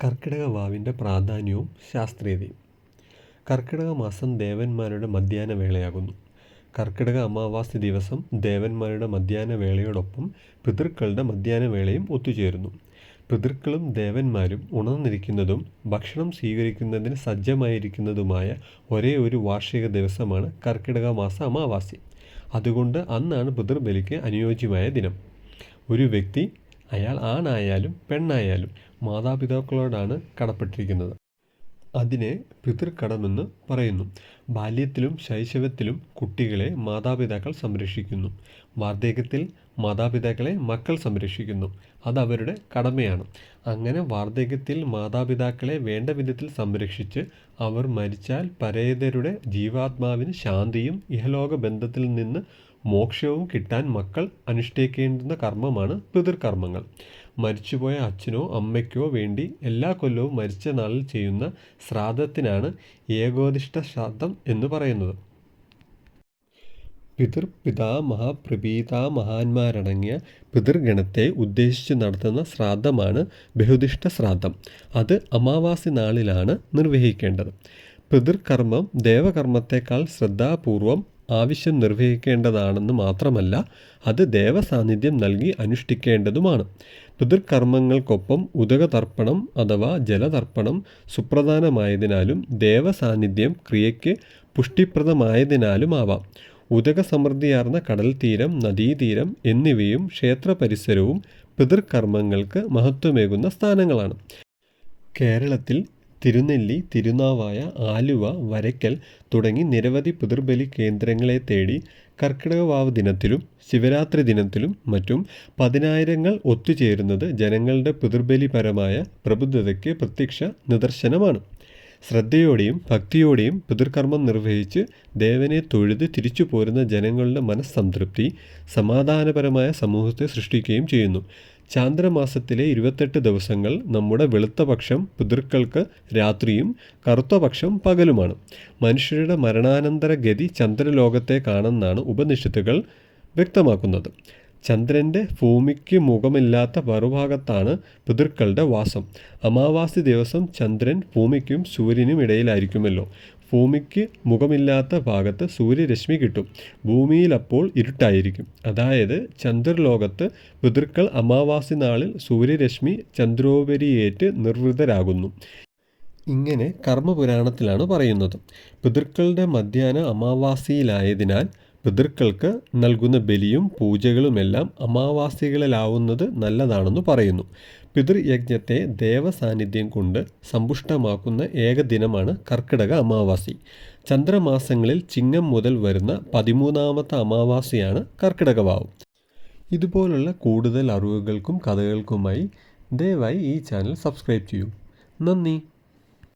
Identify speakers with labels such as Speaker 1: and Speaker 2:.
Speaker 1: കർക്കിടക വാവിന്റെ പ്രാധാന്യവും ശാസ്ത്രീയതയും. കർക്കിടക മാസം ദേവന്മാരുടെ മധ്യാഹ്ന വേളയാകുന്നു കർക്കിടക അമാവാസി ദിവസം ദേവന്മാരുടെ മധ്യാഹ്ന വേളയോടൊപ്പം പിതൃക്കളുടെ മധ്യാഹ്ന വേളയും ഒത്തുചേരുന്നു. പിതൃക്കളും ദേവന്മാരും ഉണർന്നിരിക്കുന്നതും ഭക്ഷണം സ്വീകരിക്കുന്നതിന് സജ്ജമായിരിക്കുന്നതുമായ ഒരേ ഒരു വാർഷിക ദിവസമാണ് കർക്കിടക മാസ അമാവാസി അതുകൊണ്ട് അന്നാണ് പിതൃബലിക്ക് അനുയോജ്യമായ ദിനം. ഒരു വ്യക്തി അയാൾ ആണായാലും പെണ്ണായാലും മാതാപിതാക്കളോടാണ് കടപ്പെട്ടിരിക്കുന്നത്. അതിനെ പിതൃക്കടമെന്ന് പറയുന്നു. ബാല്യത്തിലും ശൈശവത്തിലും കുട്ടികളെ മാതാപിതാക്കൾ സംരക്ഷിക്കുന്നു. വാർദ്ധക്യത്തിൽ മാതാപിതാക്കളെ മക്കൾ സംരക്ഷിക്കുന്നു. അത് അവരുടെ കടമയാണ്. അങ്ങനെ വാർദ്ധക്യത്തിൽ മാതാപിതാക്കളെ വേണ്ട വിധത്തിൽ സംരക്ഷിച്ച് അവർ മരിച്ചാൽ പരേതരുടെ ജീവാത്മാവിന് ശാന്തിയും ഇഹലോക ബന്ധത്തിൽ നിന്ന് മോക്ഷവും കിട്ടാൻ മക്കൾ അനുഷ്ഠിക്കേണ്ടുന്ന കർമ്മമാണ് പിതൃകർമ്മങ്ങൾ മരിച്ചുപോയ അച്ഛനോ അമ്മയ്ക്കോ വേണ്ടി എല്ലാ കൊല്ലവും മരിച്ച നാളിൽ ചെയ്യുന്ന ശ്രാദ്ധത്തിനാണ് ഏകോദിഷ്ട ശ്രാദ്ധം എന്ന് പറയുന്നത്. പിതൃപിതാമഹ പ്രപീതാ മഹാന്മാരടങ്ങിയ പിതൃഗണത്തെ ഉദ്ദേശിച്ച് നടത്തുന്ന ശ്രാദ്ധമാണ് ബഹുദിഷ്ട ശ്രാദ്ധം അത് അമാവാസി നാളിലാണ് നിർവഹിക്കേണ്ടത്. പിതൃകർമ്മം ദേവകർമ്മത്തെക്കാൾ ശ്രദ്ധാപൂർവം ആവശ്യം നിർവഹിക്കേണ്ടതാണെന്ന് മാത്രമല്ല അത് ദേവസാന്നിധ്യം നൽകി അനുഷ്ഠിക്കേണ്ടതുമാണ്. പിതൃകർമ്മങ്ങൾക്കൊപ്പം ഉദകതർപ്പണം അഥവാ ജലതർപ്പണം സുപ്രധാനമായതിനാലും ദേവസാന്നിധ്യം ക്രിയയ്ക്ക് പുഷ്ടിപ്രദമായതിനാലുമാവാം. ഉദകസമൃദ്ധിയാർന്ന കടൽത്തീരം നദീതീരം എന്നിവയും ക്ഷേത്ര പരിസരവും പിതൃകർമ്മങ്ങൾക്ക് മഹത്വമേകുന്ന സ്ഥാനങ്ങളാണ്. കേരളത്തിൽ തിരുനെല്ലി തിരുനാവായ ആലുവ വരയ്ക്കൽ തുടങ്ങി നിരവധി പിതൃബലി കേന്ദ്രങ്ങളെ തേടി കർക്കിടകവാവ് ദിനത്തിലും ശിവരാത്രി ദിനത്തിലും മറ്റും പതിനായിരങ്ങൾ ഒത്തുചേരുന്നത് ജനങ്ങളുടെ പിതൃബലിപരമായ പ്രബുദ്ധതയ്ക്ക് പ്രത്യക്ഷ നിദർശനമാണ്. ശ്രദ്ധയോടെയും ഭക്തിയോടെയും പിതൃകർമ്മം നിർവഹിച്ച് ദേവനെ തൊഴുത് തിരിച്ചു പോരുന്ന ജനങ്ങളുടെ മനസ്സംതൃപ്തി സമാധാനപരമായ സമൂഹത്തെ സൃഷ്ടിക്കുകയും ചെയ്യുന്നു. ചാന്ദ്രമാസത്തിലെ ഇരുപത്തെട്ട് ദിവസങ്ങൾ നമ്മുടെ വെളുത്ത പക്ഷം പിതൃക്കൾക്ക് രാത്രിയും കറുത്ത പക്ഷം പകലുമാണ്. മനുഷ്യരുടെ മരണാനന്തര ഗതി ചന്ദ്രലോകത്തെ കാണുന്നതാണ് ഉപനിഷത്തുകൾ വ്യക്തമാക്കുന്നത്. ചന്ദ്രന്റെ ഭൂമിക്ക് മുഖമില്ലാത്ത മറുഭാഗത്താണ് പിതൃക്കളുടെ വാസം. അമാവാസി ദിവസം ചന്ദ്രൻ ഭൂമിക്കും സൂര്യനും ഇടയിലായിരിക്കുമല്ലോ. ഭൂമിക്ക് മുഖമില്ലാത്ത ഭാഗത്ത് സൂര്യരശ്മി കിട്ടും. ഭൂമിയിൽ അപ്പോൾ ഇരുട്ടായിരിക്കും. അതായത് ചന്ദ്രലോകത്ത് പിതൃക്കൾ അമാവാസി നാളിൽ സൂര്യരശ്മി ചന്ദ്രോപരിയേറ്റ് നിർവൃതരാകുന്നു. ഇങ്ങനെ കർമ്മപുരാണത്തിലാണ് പറയുന്നത്. പിതൃക്കളുടെ മധ്യാന അമാവാസിയിലായതിനാൽ പിതൃക്കൾക്ക് നൽകുന്ന ബലിയും പൂജകളുമെല്ലാം അമാവാസികളിലാവുന്നത് നല്ലതാണെന്ന് പറയുന്നു. പിതൃയജ്ഞത്തെ ദേവസാന്നിധ്യം കൊണ്ട് സമ്പുഷ്ടമാക്കുന്ന ഏക ദിനമാണ് കർക്കിടക അമാവാസി. ചന്ദ്രമാസങ്ങളിൽ ചിങ്ങം മുതൽ വരുന്ന പതിമൂന്നാമത്തെ അമാവാസിയാണ് കർക്കിടകവാവ്. ഇതുപോലുള്ള കൂടുതൽ അറിവുകൾക്കും കഥകൾക്കുമായി ദയവായി ഈ ചാനൽ സബ്സ്ക്രൈബ് ചെയ്യൂ. നന്ദി.